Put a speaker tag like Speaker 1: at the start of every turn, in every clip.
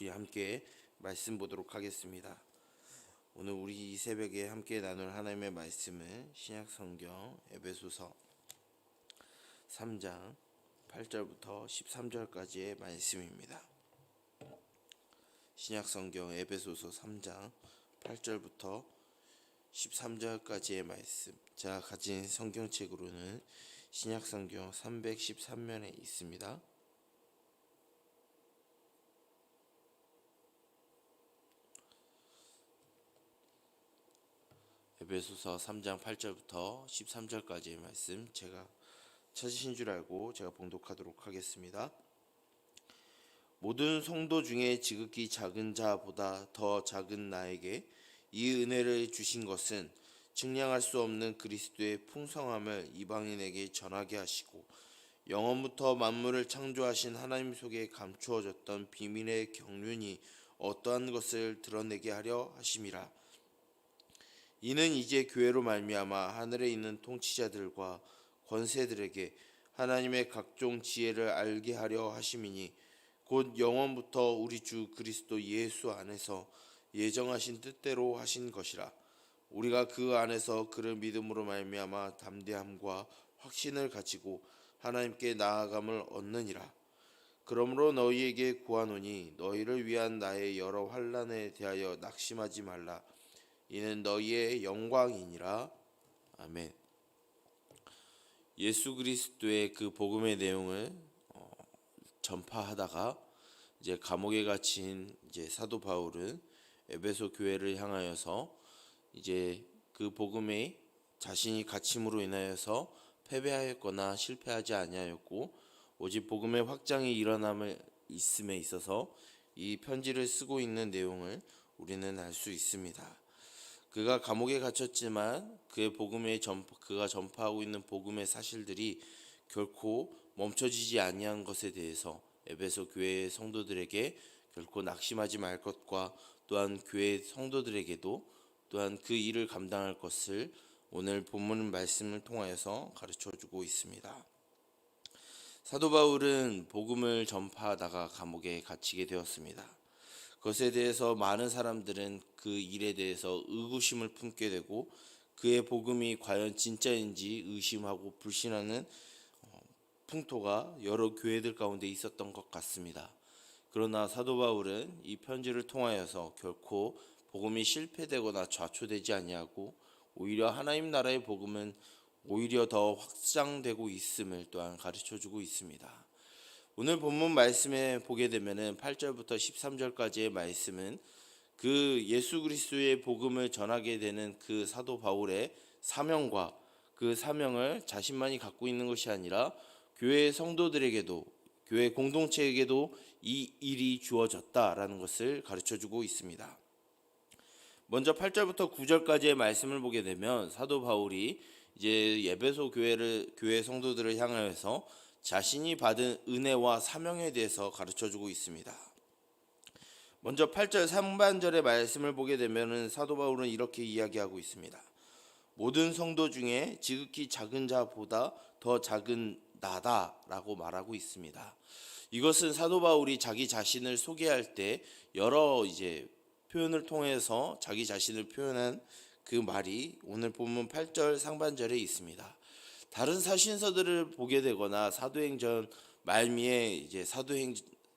Speaker 1: 우리 함께 말씀 보도록 하겠습니다. 오늘 우리 이 새벽에 함께 나눌 하나님의 말씀은 신약 성경 에베소서 3장 8절부터 13절까지의 말씀입니다. 신약 성경 에베소서 3장 8절부터 13절까지의 말씀. 제가 가진 성경책으로는 신약 성경 313면에 있습니다. 에베소서 3장 8절부터 13절까지의 말씀 제가 찾으신 줄 알고 제가 봉독하도록 하겠습니다. 모든 성도 중에 지극히 작은 자보다 더 작은 나에게 이 은혜를 주신 것은 측량할 수 없는 그리스도의 풍성함을 이방인에게 전하게 하시고 영원부터 만물을 창조하신 하나님 속에 감추어졌던 비밀의 경륜이 어떠한 것을 드러내게 하려 하심이라. 이는 이제 교회로 말미암아 하늘에 있는 통치자들과 권세들에게 하나님의 각종 지혜를 알게 하려 하심이니 곧 영원부터 우리 주 그리스도 예수 안에서 예정하신 뜻대로 하신 것이라. 우리가 그 안에서 그를 믿음으로 말미암아 담대함과 확신을 가지고 하나님께 나아감을 얻느니라. 그러므로 너희에게 구하노니 너희를 위한 나의 여러 환난에 대하여 낙심하지 말라 이는 너희의 영광이니라 아멘. 예수 그리스도의 그 복음의 내용을 어, 전파하다가 이제 감옥에 갇힌 이제 사도 바울은 에베소 교회를 향하여서 이제 그 복음에 자신이 갇힘으로 인하여서 패배하였거나 실패하지 아니하였고 오직 복음의 확장이 일어남을 있음에 있어서 이 편지를 쓰고 있는 내용을 우리는 알 수 있습니다. 그가 감옥에 갇혔지만 그의 복음의 전 그가 전파하고 있는 복음의 사실들이 결코 멈춰지지 아니한 것에 대해서 에베소 교회의 성도들에게 결코 낙심하지 말 것과 또한 교회 성도들에게도 또한 그 일을 감당할 것을 오늘 본문 말씀을 통하여서 가르쳐 주고 있습니다. 사도 바울은 복음을 전파하다가 감옥에 갇히게 되었습니다. 그것에 대해서 많은 사람들은 그 일에 대해서 의구심을 품게 되고 그의 복음이 과연 진짜인지 의심하고 불신하는 어, 풍토가 여러 교회들 가운데 있었던 것 같습니다. 그러나 사도 바울은 이 편지를 통하여서 결코 복음이 실패되거나 좌초되지 아니하고 오히려 하나님 나라의 복음은 오히려 더 확장되고 있음을 또한 가르쳐 주고 있습니다. 오늘 본문 말씀에 보게 되면은 8절부터 13절까지의 말씀은 그 예수 그리스도의 복음을 전하게 되는 그 사도 바울의 사명과 그 사명을 자신만이 갖고 있는 것이 아니라 교회 성도들에게도 교회 공동체에게도 이 일이 주어졌다라는 것을 가르쳐 주고 있습니다. 먼저 8절부터 9절까지의 말씀을 보게 되면 사도 바울이 이제 예배소 교회를 교회 성도들을 향하여서 자신이 받은 은혜와 사명에 대해서 가르쳐 주고 있습니다. 먼저 8절 상반절의 말씀을 보게 되면은 사도 바울은 이렇게 이야기하고 있습니다. 모든 성도 중에 지극히 작은 자보다 더 작은 나다라고 말하고 있습니다. 이것은 사도 바울이 자기 자신을 소개할 때 여러 이제 표현을 통해서 자기 자신을 표현한 그 말이 오늘 본문 8절 상반절에 있습니다. 다른 사신서들을 보게 되거나 사도행전 말미에 이제 사도행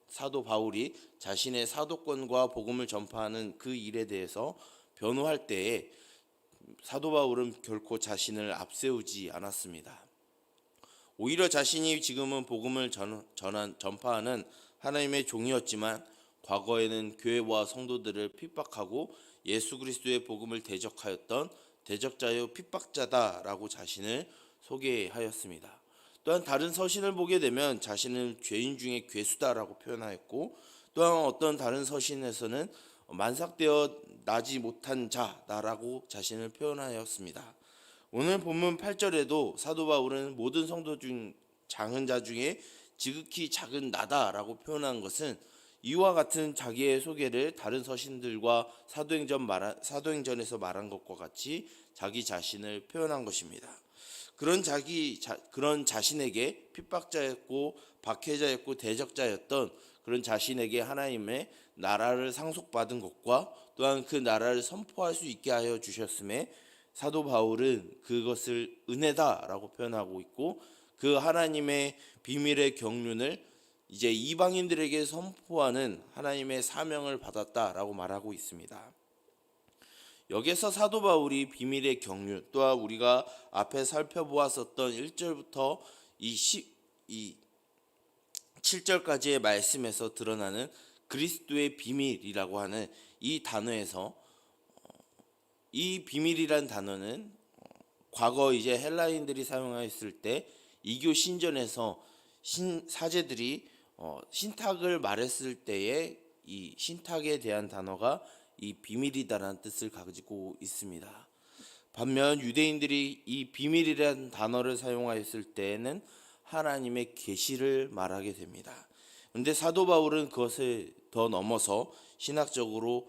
Speaker 1: 사도 바울이 자신의 사도권과 복음을 전파하는 그 일에 대해서 변호할 때에 사도 바울은 결코 자신을 앞세우지 않았습니다. 오히려 자신이 지금은 복음을 전, 전한, 전파하는 하나님의 종이었지만 과거에는 교회와 성도들을 핍박하고 예수 그리스도의 복음을 대적하였던 대적자요 핍박자다라고 자신을 소개하였습니다. 또한 다른 서신을 보게 되면 자신을 죄인 중에 괴수다라고 표현하였고 또한 어떤 다른 서신에서는 만삭되어 나지 못한 자다라고 자신을 표현하였습니다. 오늘 본문 8절에도 사도 바울은 모든 성도 중 작은 자 중에 지극히 작은 나다라고 표현한 것은 이와 같은 자기의 소개를 다른 서신들과 사도행전 말 사도행전에서 말한 것과 같이 자기 자신을 표현한 것입니다. 그런 자기 자, 그런 자신에게 핍박자였고 박해자였고 대적자였던 그런 자신에게 하나님의 나라를 상속받은 것과 또한 그 나라를 선포할 수 있게 하여 주셨음에 사도 바울은 그것을 은혜다라고 표현하고 있고 그 하나님의 비밀의 경륜을 이제 이방인들에게 선포하는 하나님의 사명을 받았다라고 말하고 있습니다. 여기서 사도 바울이 비밀의 경륜 또한 우리가 앞에 살펴보았었던 1절부터 이, 10, 이 7절까지의 말씀에서 드러나는 그리스도의 비밀이라고 하는 이 단어에서 어, 이 비밀이란 단어는 어, 과거 이제 헬라인들이 사용하였을 때 이교 신전에서 신 사제들이 어, 신탁을 말했을 때에 이 신탁에 대한 단어가 이 비밀이다라는 뜻을 가지고 있습니다. 반면 유대인들이 이 비밀이라는 단어를 사용하였을 때에는 하나님의 계시를 말하게 됩니다. 그런데 사도 바울은 그것을 더 넘어서 신학적으로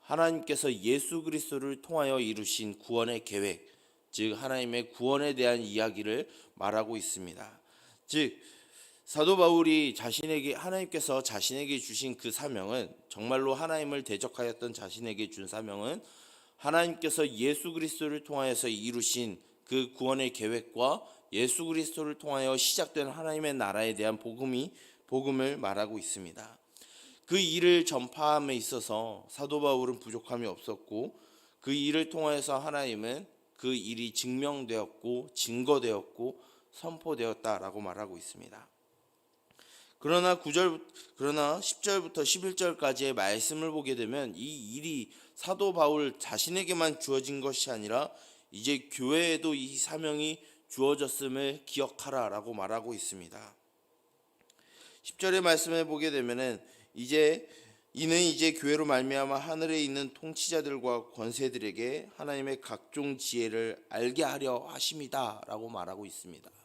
Speaker 1: 하나님께서 예수 그리스도를 통하여 이루신 구원의 계획, 즉 하나님의 구원에 대한 이야기를 말하고 있습니다. 즉 사도 바울이 자신에게 하나님께서 자신에게 주신 그 사명은 정말로 하나님을 대적하였던 자신에게 준 사명은 하나님께서 예수 그리스도를 통하여서 이루신 그 구원의 계획과 예수 그리스도를 통하여 시작된 하나님의 나라에 대한 복음이 복음을 말하고 있습니다. 그 일을 전파함에 있어서 사도 바울은 부족함이 없었고 그 일을 통하여서 하나님은 그 일이 증명되었고 증거되었고 선포되었다라고 말하고 있습니다. 그러나 9절 그러나 10절부터 11절까지의 말씀을 보게 되면 이 일이 사도 바울 자신에게만 주어진 것이 아니라 이제 교회에도 이 사명이 주어졌음을 기억하라라고 말하고 있습니다. 10절의 말씀을 보게 되면은 이제 이는 이제 교회로 말미암아 하늘에 있는 통치자들과 권세들에게 하나님의 각종 지혜를 알게 하려 하심이다라고 말하고 있습니다.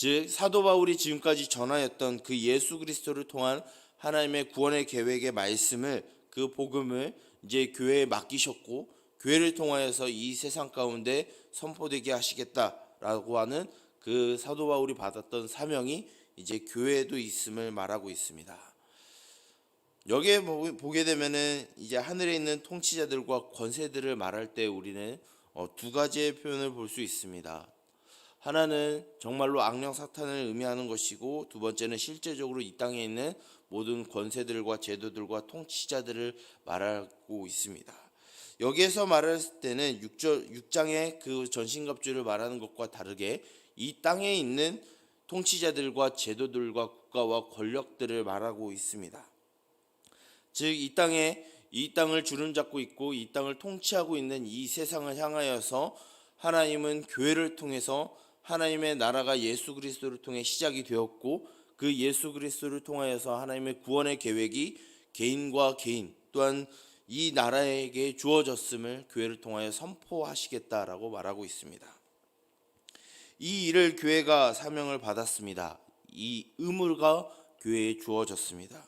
Speaker 1: 즉 사도 바울이 지금까지 전하였던 그 예수 그리스도를 통한 하나님의 구원의 계획의 말씀을 그 복음을 이제 교회에 맡기셨고 교회를 통하여서 이 세상 가운데 선포되게 하시겠다라고 하는 그 사도 바울이 받았던 사명이 이제 교회에도 있음을 말하고 있습니다. 여기에 보게 되면은 이제 하늘에 있는 통치자들과 권세들을 말할 때 우리는 어, 두 가지의 표현을 볼 수 있습니다. 하나는 정말로 악령 사탄을 의미하는 것이고 두 번째는 실제적으로 이 땅에 있는 모든 권세들과 제도들과 통치자들을 말하고 있습니다. 여기에서 말할 때는 6절, 6장의 그 전신갑주를 말하는 것과 다르게 이 땅에 있는 통치자들과 제도들과 국가와 권력들을 말하고 있습니다. 즉 이 땅에 이 땅을 주름잡고 있고 이 땅을 통치하고 있는 이 세상을 향하여서 하나님은 교회를 통해서 하나님의 나라가 예수 그리스도를 통해 시작이 되었고 그 예수 그리스도를 통하여서 하나님의 구원의 계획이 개인과 개인 또한 이 나라에게 주어졌음을 교회를 통하여 선포하시겠다라고 말하고 있습니다. 이 일을 교회가 사명을 받았습니다. 이 의무가 교회에 주어졌습니다.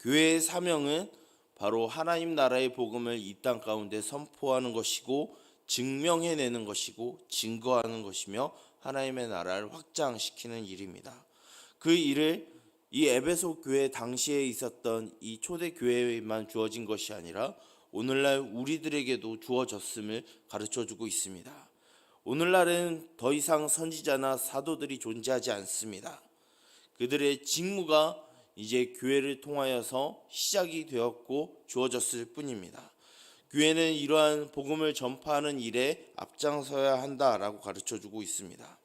Speaker 1: 교회의 사명은 바로 하나님 나라의 복음을 이 땅 가운데 선포하는 것이고 증명해내는 것이고 증거하는 것이며 하나님의 나라를 확장시키는 일입니다. 그 일을 이 에베소 교회 당시에 있었던 이 초대 교회에만 주어진 것이 아니라 오늘날 우리들에게도 주어졌음을 가르쳐 주고 있습니다. 오늘날은 더 이상 선지자나 사도들이 존재하지 않습니다. 그들의 직무가 이제 교회를 통하여서 시작이 되었고 주어졌을 뿐입니다. 교회는 이러한 복음을 전파하는 일에 앞장서야 한다라고 가르쳐 주고 있습니다.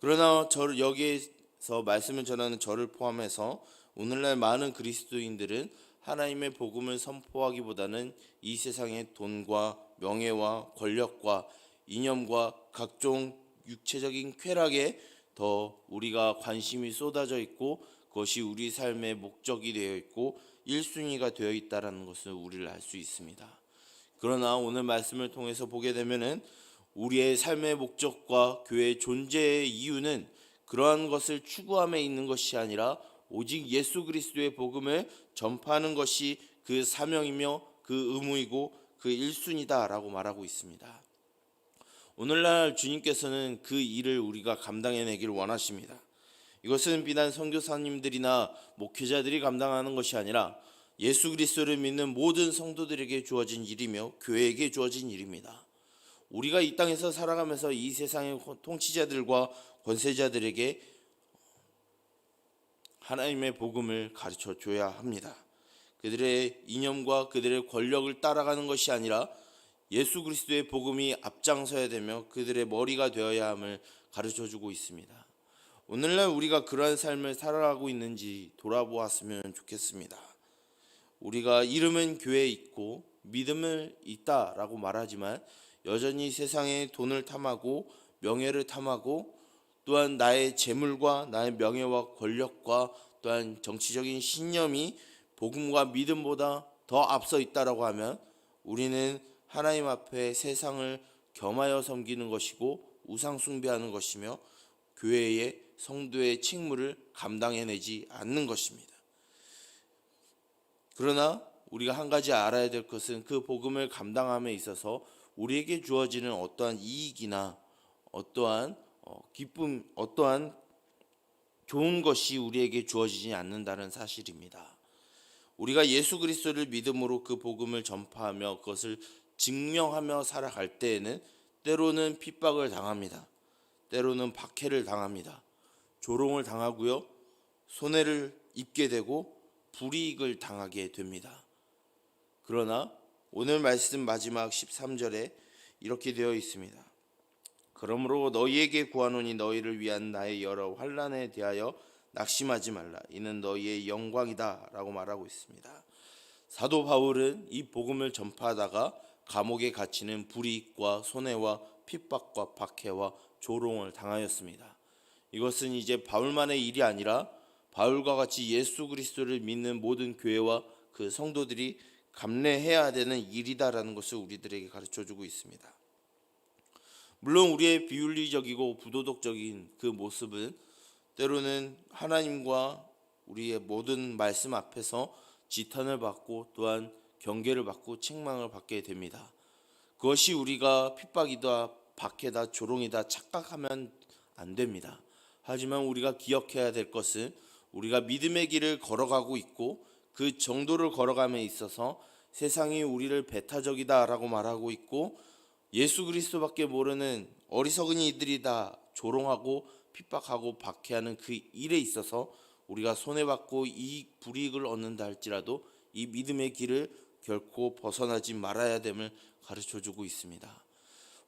Speaker 1: 그러나 저를 여기에서 말씀을 전하는 저를 포함해서 오늘날 많은 그리스도인들은 하나님의 복음을 선포하기보다는 이 세상의 돈과 명예와 권력과 이념과 각종 육체적인 쾌락에 더 우리가 관심이 쏟아져 있고 그것이 우리 삶의 목적이 되어 있고 1순위가 되어 있다라는 것을 우리를 알 수 있습니다. 그러나 오늘 말씀을 통해서 보게 되면은 우리의 삶의 목적과 교회의 존재의 이유는 그러한 것을 추구함에 있는 것이 아니라 오직 예수 그리스도의 복음을 전파하는 것이 그 사명이며 그 의무이고 그 1순위다라고 말하고 있습니다. 오늘날 주님께서는 그 일을 우리가 감당해내길 원하십니다. 이것은 비단 선교사님들이나 목회자들이 감당하는 것이 아니라 예수 그리스도를 믿는 모든 성도들에게 주어진 일이며 교회에게 주어진 일입니다. 우리가 이 땅에서 살아가면서 이 세상의 통치자들과 권세자들에게 하나님의 복음을 가르쳐 줘야 합니다. 그들의 이념과 그들의 권력을 따라가는 것이 아니라 예수 그리스도의 복음이 앞장서야 되며 그들의 머리가 되어야 함을 가르쳐 주고 있습니다. 오늘날 우리가 그러한 삶을 살아가고 있는지 돌아보았으면 좋겠습니다. 우리가 이름은 교회에 있고 믿음을 있다라고 말하지만 여전히 세상의 돈을 탐하고 명예를 탐하고 또한 나의 재물과 나의 명예와 권력과 또한 정치적인 신념이 복음과 믿음보다 더 앞서 있다라고 하면 우리는 하나님 앞에 세상을 겸하여 섬기는 것이고 우상 숭배하는 것이며 교회의 성도의 책무를 감당해내지 않는 것입니다. 그러나 우리가 한 가지 알아야 될 것은 그 복음을 감당함에 있어서 우리에게 주어지는 어떠한 이익이나 어떠한 어, 기쁨, 어떠한 좋은 것이 우리에게 주어지지 않는다는 사실입니다. 우리가 예수 그리스도를 믿음으로 그 복음을 전파하며 그것을 증명하며 살아갈 때에는 때로는 핍박을 당합니다. 때로는 박해를 당합니다. 조롱을 당하고요. 손해를 입게 되고 불이익을 당하게 됩니다. 그러나 오늘 말씀 마지막 13절에 이렇게 되어 있습니다. 그러므로 너희에게 구하노니 너희를 위한 나의 여러 환란에 대하여 낙심하지 말라. 이는 너희의 영광이다라고 말하고 있습니다. 사도 바울은 이 복음을 전파하다가 감옥에 갇히는 불이익과 손해와 핍박과 박해와 조롱을 당하였습니다. 이것은 이제 바울만의 일이 아니라 바울과 같이 예수 그리스도를 믿는 모든 교회와 그 성도들이 감내해야 되는 일이다라는 것을 우리들에게 가르쳐 주고 있습니다. 물론 우리의 비윤리적이고 부도덕적인 그 모습은 때로는 하나님과 우리의 모든 말씀 앞에서 지탄을 받고 또한 경계를 받고 책망을 받게 됩니다. 그것이 우리가 핍박이다, 박해다, 조롱이다 착각하면 안 됩니다. 하지만 우리가 기억해야 될 것은 우리가 믿음의 길을 걸어가고 있고 그 정도를 걸어감에 있어서 세상이 우리를 배타적이다라고 말하고 있고 예수 그리스도밖에 모르는 어리석은 이들이다 조롱하고 핍박하고 박해하는 그 일에 있어서 우리가 손해받고 이익 불이익을 얻는다 할지라도 이 믿음의 길을 결코 벗어나지 말아야 됨을 가르쳐 주고 있습니다.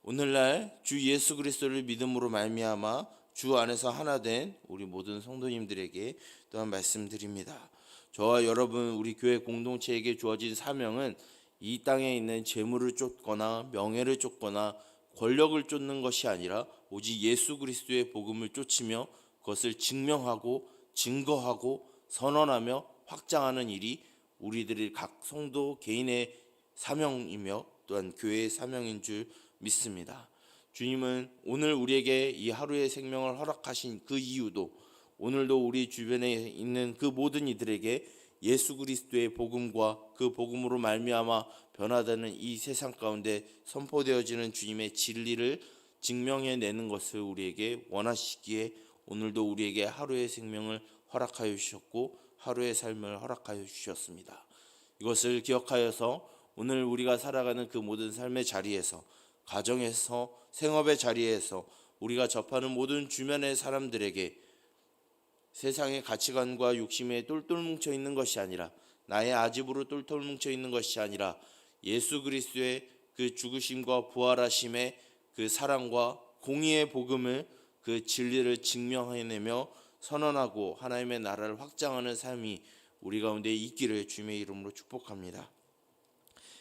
Speaker 1: 오늘날 주 예수 그리스도를 믿음으로 말미암아 주 안에서 하나 된 우리 모든 성도님들에게 또한 말씀드립니다. 저와 여러분 우리 교회 공동체에게 주어진 사명은 이 땅에 있는 재물을 쫓거나 명예를 쫓거나 권력을 쫓는 것이 아니라 오직 예수 그리스도의 복음을 쫓으며 그것을 증명하고 증거하고 선언하며 확장하는 일이 우리들의 각 성도 개인의 사명이며 또한 교회의 사명인 줄 믿습니다. 주님은 오늘 우리에게 이 하루의 생명을 허락하신 그 이유도 오늘도 우리 주변에 있는 그 모든 이들에게 예수 그리스도의 복음과 그 복음으로 말미암아 변화되는 이 세상 가운데 선포되어지는 주님의 진리를 증명해 내는 것을 우리에게 원하시기에 오늘도 우리에게 하루의 생명을 허락하여 주셨고 하루의 삶을 허락하여 주셨습니다. 이것을 기억하여서 오늘 우리가 살아가는 그 모든 삶의 자리에서 가정에서 생업의 자리에서 우리가 접하는 모든 주변의 사람들에게 세상의 가치관과 욕심에 똘똘 뭉쳐 있는 것이 아니라 나의 아집으로 똘똘 뭉쳐 있는 것이 아니라 예수 그리스도의 그 죽으심과 부활하심의 그 사랑과 공의의 복음을 그 진리를 증명해내며 선언하고 하나님의 나라를 확장하는 삶이 우리 가운데 있기를 주님의 이름으로 축복합니다.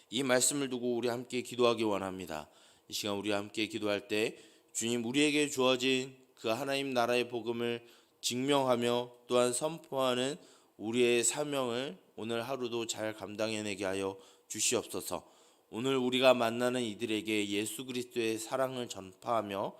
Speaker 1: 이 말씀을 두고 우리 함께 기도하기 원합니다. 이 시간 우리 함께 기도할 때 주님 우리에게 주어진 그 하나님 나라의 복음을 증명하며 또한 선포하는 우리의 사명을 오늘 하루도 잘 감당해내게 하여 주시옵소서. 오늘 우리가 만나는 이들에게 예수 그리스도의 사랑을 전파하며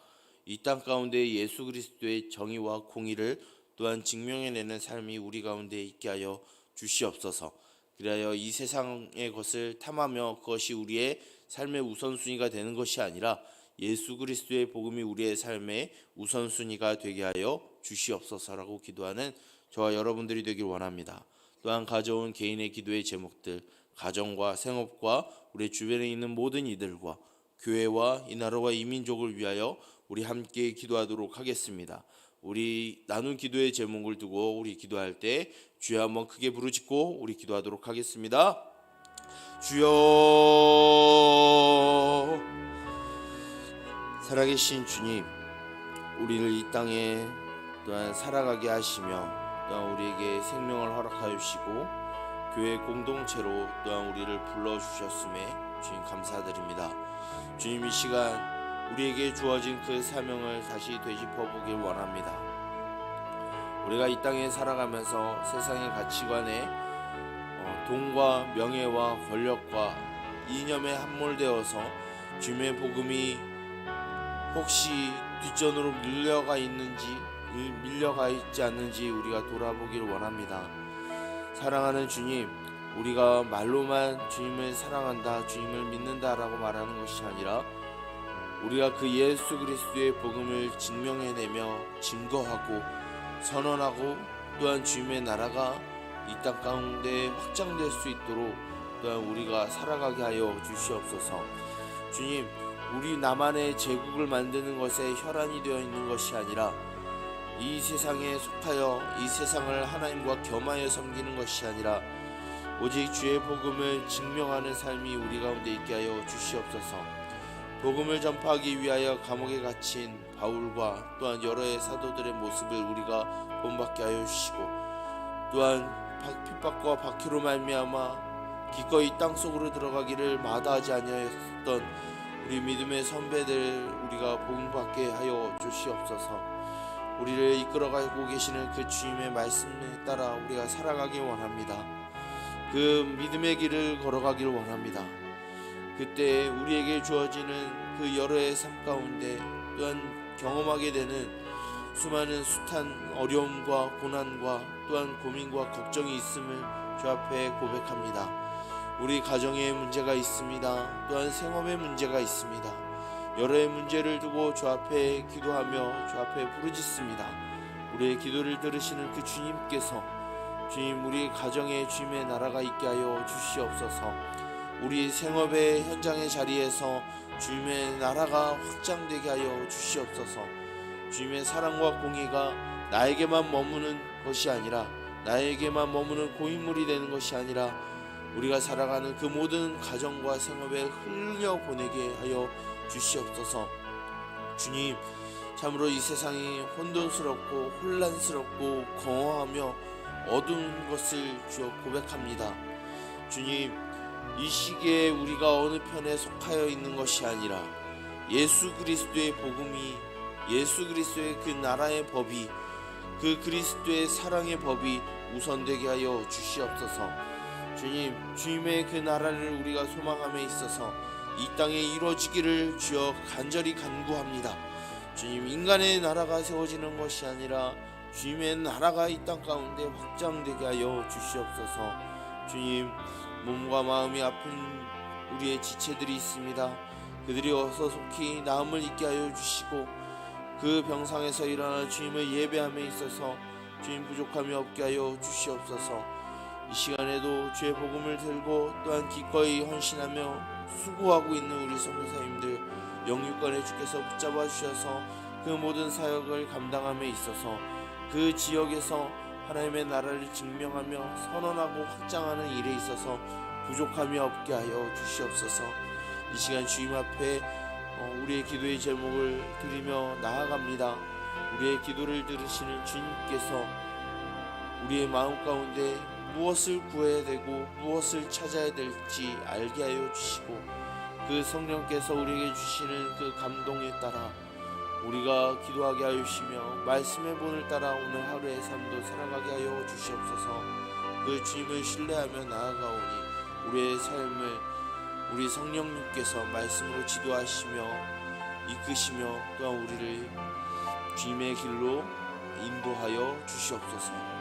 Speaker 1: 이 땅 가운데 예수 그리스도의 정의와 공의를 또한 증명해내는 삶이 우리 가운데 있게 하여 주시옵소서. 그리하여 이 세상의 것을 탐하며 그것이 우리의 삶의 우선순위가 되는 것이 아니라 예수 그리스도의 복음이 우리의 삶의 우선순위가 되게 하여 주시옵소서라고 기도하는 저와 여러분들이 되길 원합니다. 또한 가져온 개인의 기도의 제목들, 가정과 생업과 우리 주변에 있는 모든 이들과 교회와 이 나라와 이 민족을 위하여 우리 함께 기도하도록 하겠습니다. 우리 나눈 기도의 제목을 두고 우리 기도할 때 주여 한번 크게 부르짖고 우리 기도하도록 하겠습니다. 주여 살아계신 주님 우리를 이 땅에 또한 살아가게 하시며 또한 우리에게 생명을 허락하여 주시고 교회 공동체로 또한 우리를 불러 주셨음에 주님 감사드립니다. 주님 이 시간 우리에게 주어진 그 사명을 다시 되짚어 보길 원합니다. 우리가 이 땅에 살아가면서 세상의 가치관에 어, 돈과 명예와 권력과 이념에 함몰되어서 주님의 복음이 혹시 뒷전으로 밀려가 있는지 밀- 밀려가 있지 않는지 우리가 돌아보길 원합니다. 사랑하는 주님, 우리가 말로만 주님을 사랑한다, 주님을 믿는다라고 말하는 것이 아니라 우리가 그 예수 그리스도의 복음을 증명해내며 증거하고 선언하고 또한 주님의 나라가 이 땅 가운데 확장될 수 있도록 또한 우리가 살아가게 하여 주시옵소서. 주님, 우리 나만의 제국을 만드는 것에 혈안이 되어 있는 것이 아니라 이 세상에 속하여 이 세상을 하나님과 겸하여 섬기는 것이 아니라 오직 주의 복음을 증명하는 삶이 우리 가운데 있게 하여 주시옵소서. 복음을 전파하기 위하여 감옥에 갇힌 바울과 또한 여러의 사도들의 모습을 우리가 본받게 하여 주시고 또한 박- 핍박과 박해로 말미암아 기꺼이 땅 속으로 들어가기를 마다하지 아니하였던 우리 믿음의 선배들 우리가 복음받게 하여 주시옵소서. 우리를 이끌어가고 계시는 그 주님의 말씀에 따라 우리가 살아가길 원합니다. 그 믿음의 길을 걸어가길 원합니다. 그때 우리에게 주어지는 그 여러의 삶 가운데 또한 경험하게 되는 수많은 숱한 어려움과 고난과 또한 고민과 걱정이 있음을 주 앞에 고백합니다. 우리 가정에 문제가 있습니다. 또한 생업에 문제가 있습니다. 여러의 문제를 두고 주 앞에 기도하며 주 앞에 부르짖습니다. 우리의 기도를 들으시는 그 주님께서 주님 우리 가정에 주님의 나라가 있게 하여 주시옵소서. 우리 생업의 현장의 자리에서 주님의 나라가 확장되게 하여 주시옵소서. 주님의 사랑과 공의가 나에게만 머무는 것이 아니라 나에게만 머무는 고인물이 되는 것이 아니라 우리가 살아가는 그 모든 가정과 생업에 흘려 보내게 하여 주시옵소서. 주님, 참으로 이 세상이 혼돈스럽고 혼란스럽고 공허하며 어두운 것을 주여 고백합니다. 주님, 이 시기에 우리가 어느 편에 속하여 있는 것이 아니라 예수 그리스도의 복음이 예수 그리스도의 그 나라의 법이 그 그리스도의 사랑의 법이 우선되게 하여 주시옵소서. 주님, 주님의 그 나라를 우리가 소망함에 있어서 이 땅에 이루어지기를 주여 간절히 간구합니다. 주님, 인간의 나라가 세워지는 것이 아니라 주님의 나라가 이 땅 가운데 확장되게 하여 주시옵소서. 주님, 몸과 마음이 아픈 우리의 지체들이 있습니다. 그들이 어서 속히 나음을 잊게 하여 주시고 그 병상에서 일어나 주님을 예배함에 있어서 주님 부족함이 없게 하여 주시옵소서. 이 시간에도 주의 복음을 들고 또한 기꺼이 헌신하며 수고하고 있는 우리 선교사님들 영육간에 주께서 붙잡아 주셔서 그 모든 사역을 감당함에 있어서 그 지역에서 하나님의 나라를 증명하며 선언하고 확장하는 일에 있어서 부족함이 없게 하여 주시옵소서. 이 시간 주님 앞에 어, 우리의 기도의 제목을 드리며 나아갑니다. 우리의 기도를 들으시는 주님께서 우리의 마음 가운데 무엇을 구해야 되고 무엇을 찾아야 될지 알게 하여 주시고 그 성령께서 우리에게 주시는 그 감동에 따라 우리가 기도하게 하여 주시며 말씀의 본을 따라 오늘 하루의 삶도 살아가게 하여 주시옵소서 그 주님을 신뢰하며 나아가오니 우리의 삶을 우리 성령님께서 말씀으로 지도하시며 이끄시며 또한 우리를 주님의 길로 인도하여 주시옵소서.